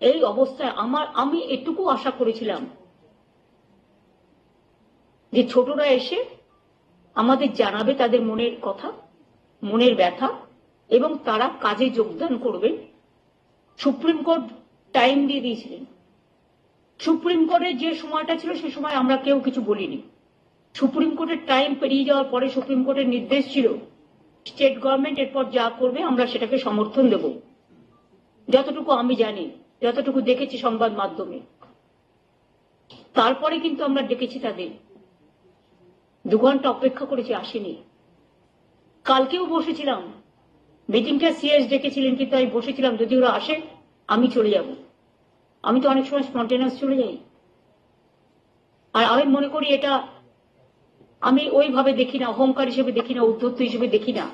এই অবস্থায় আমার, আমি এটুকু আশা করেছিলাম যে ছোটরা এসে আমাদের জানাবে তাদের মনের কথা, মনের ব্যথা, এবং তারা কাজে যোগদান করবেন সুপ্রিম কোর্ট টাইম দিয়ে দিয়েছিলেন। সুপ্রিম কোর্টের যে সময়টা ছিল, সে সময় আমরা কেউ কিছু বলিনি। সুপ্রিম কোর্টের টাইম পেরিয়ে যাওয়ার পরে সুপ্রিম কোর্টের নির্দেশ ছিল, স্টেট গভর্নমেন্ট এরপর যা করবে আমরা সেটাকে সমর্থন দেব। যতটুকু আমি জানি যতটুকু দেখেছি সংবাদ মাধ্যমে। তারপরে কিন্তু আমরা ডেকেছি তাদের। দু ঘণ্টা অপেক্ষা করেছি, আসেনি। কালকেও বসেছিলাম। মিটিংটা সিএস ডেকেছিলেন কিন্তু আমি বসেছিলাম। যদি ওরা আসে, আমি চলে যাব। আমি তো অনেক সময় স্পন্টেনাস চলে যাই। আর আমি মনে করি এটা, আমি ওইভাবে দেখি না, অহংকার হিসেবে দেখি না উদ্ধত্ত হিসেবে দেখি না।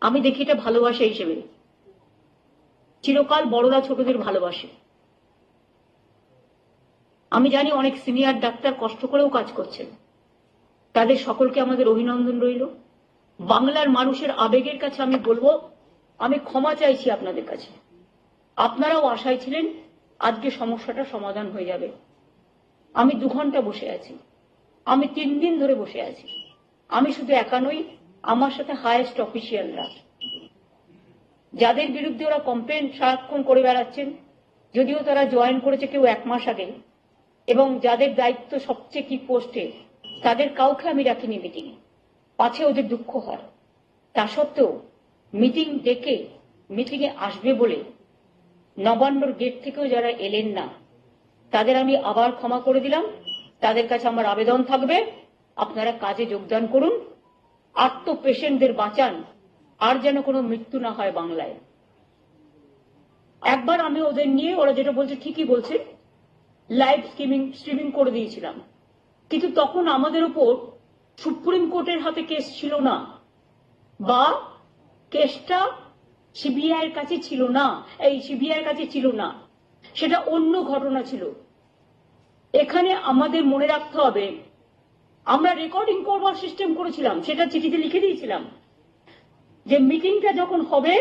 আমি দেখি এটা ভালোবাসা হিসেবে। চিরকাল বড়রা ছোটদের ভালোবাসে। আমি জানি অনেক সিনিয়র ডাক্তার কষ্ট করেও কাজ করছেন। তাদের সকলকে আমাদের অভিনন্দন রইল। বাংলার মানুষের আবেগের কাছে আমি বলব, আমি ক্ষমা চাইছি আপনাদের কাছে। আপনারাও আশায় ছিলেন আজকে সমস্যাটা সমাধান হয়ে যাবে। আমি দু ঘণ্টা বসে আছি। আমি তিন দিন ধরে বসে আছি। আমি শুধু একা নই, আমার সাথে হায়েস্ট অফিসিয়ালরা যাদের বিরুদ্ধে ওরা কমপ্লেন সারাক্ষণ করে বেড়াচ্ছেন, যদিও তারা জয়েন করেছে কেউ এক মাস আগে, এবং যাদের দায়িত্ব সবচেয়ে কি পোস্টে তাদের কাউকে আমি রাখিনি মিটিং পাছে ওদের দুঃখ হয়। তা সত্ত্বেও মিটিং ডেকে মিটিংয়ে আসবে বলে নবান্নর গেট থেকেও যারা এলেন না, তাদের আমি আবার ক্ষমা করে দিলাম। তাদের কাছে আমার আবেদন থাকবে। আপনারা কাজে যোগদান করুন। আর তো পেশেন্টদের বাঁচান। আর যেন কোনো মৃত্যু না হয় বাংলায়। একবার আমি ওদের নিয়ে, ওরা যেটা বলছে ঠিকই বলছে লাইভ স্ট্রিমিং স্ট্রিমিং করে দিয়েছিলাম। কিন্তু তখন আমাদের উপর সুপ্রিম কোর্টের হাতে কেস ছিল না, বা কেসটা সিবিআই কাছে ছিল না, এই সিবিআই কাছে ছিল না, সেটা অন্য ঘটনা ছিল। এখানে আমাদের মনে রাখতে হবে, আমরা রেকর্ডিং করবার সিস্টেম করেছিলাম, সেটা চিঠিতে লিখে দিয়েছিলাম। যে মিটিংটা যখন হবে,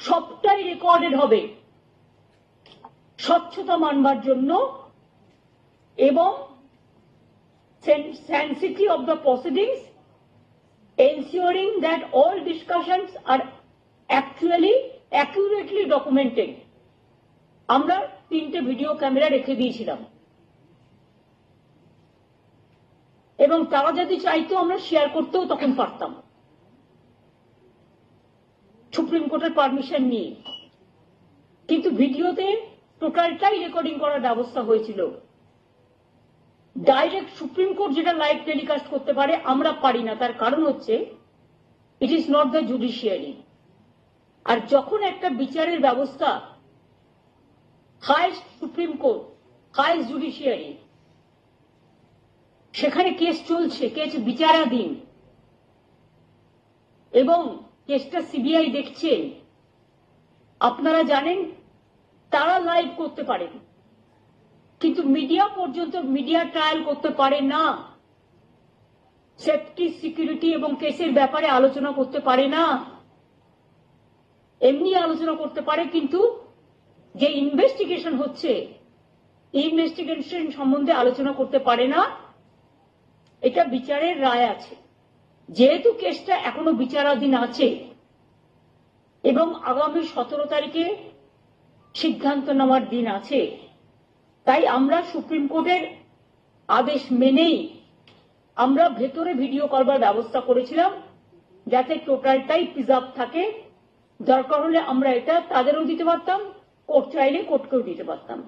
সবটাই রেকর্ডেড হবে। স্বচ্ছতা মানবার জন্য এবং sanctity of the proceedings ensuring that all discussion are actually accurately documented আমরা তিনটে ভিডিও ক্যামেরা রেখে দিয়েছিলাম। এবং তারা যদি চাইতো, আমরা শেয়ার করতেও তখন পারতাম। সুপ্রিম কোর্টের পারমিশন নিয়ে। কিন্তু ভিডিওতে টোটালটাই রেকর্ডিং করার ব্যবস্থা হয়েছিল। ডাইরেক্ট সুপ্রিম কোর্ট যেটা লাইভ টেলিকাস্ট করতে পারে, আমরা পারি না। তার কারণ হচ্ছে it is not the judiciary আর যখন একটা বিচারের ব্যবস্থা highest supreme court highest judiciary সেখানে কেস চলছে কেস বিচারাধীন, এবং কেসটা সিবিআই দেখছে। আপনারা জানেন, তারা লাইভ করতে পারেন। কিন্তু মিডিয়া পর্যন্ত মিডিয়া ট্রায়াল করতে পারে না। সেফটি সিকিউরিটি এবং কেসের ব্যাপারে আলোচনা করতে পারে না। এমনি আলোচনা করতে পারে, কিন্তু যে ইনভেস্টিগেশন হচ্ছে ইনভেস্টিগেশন সম্বন্ধে আলোচনা করতে পারে না। এটা বিচারের রায় আছে। যেহেতু কেসটা এখনও বিচারাধীন আছে, এবং আগামী সতেরো তারিখে সিদ্ধান্ত নেওয়ার দিন আছে, তাই আমরা সুপ্রিম কোর্টের আদেশ মেনেই আমরা ভেতরে ভিডিও করবার ব্যবস্থা করেছিলাম, যাতে টোটালটাই প্রিজার্ভ থাকে। দরকার হলে আমরা এটা তাদেরও দিতে পারতাম, কোর্ট চাইলে কোর্টকেও দিতে পারতাম।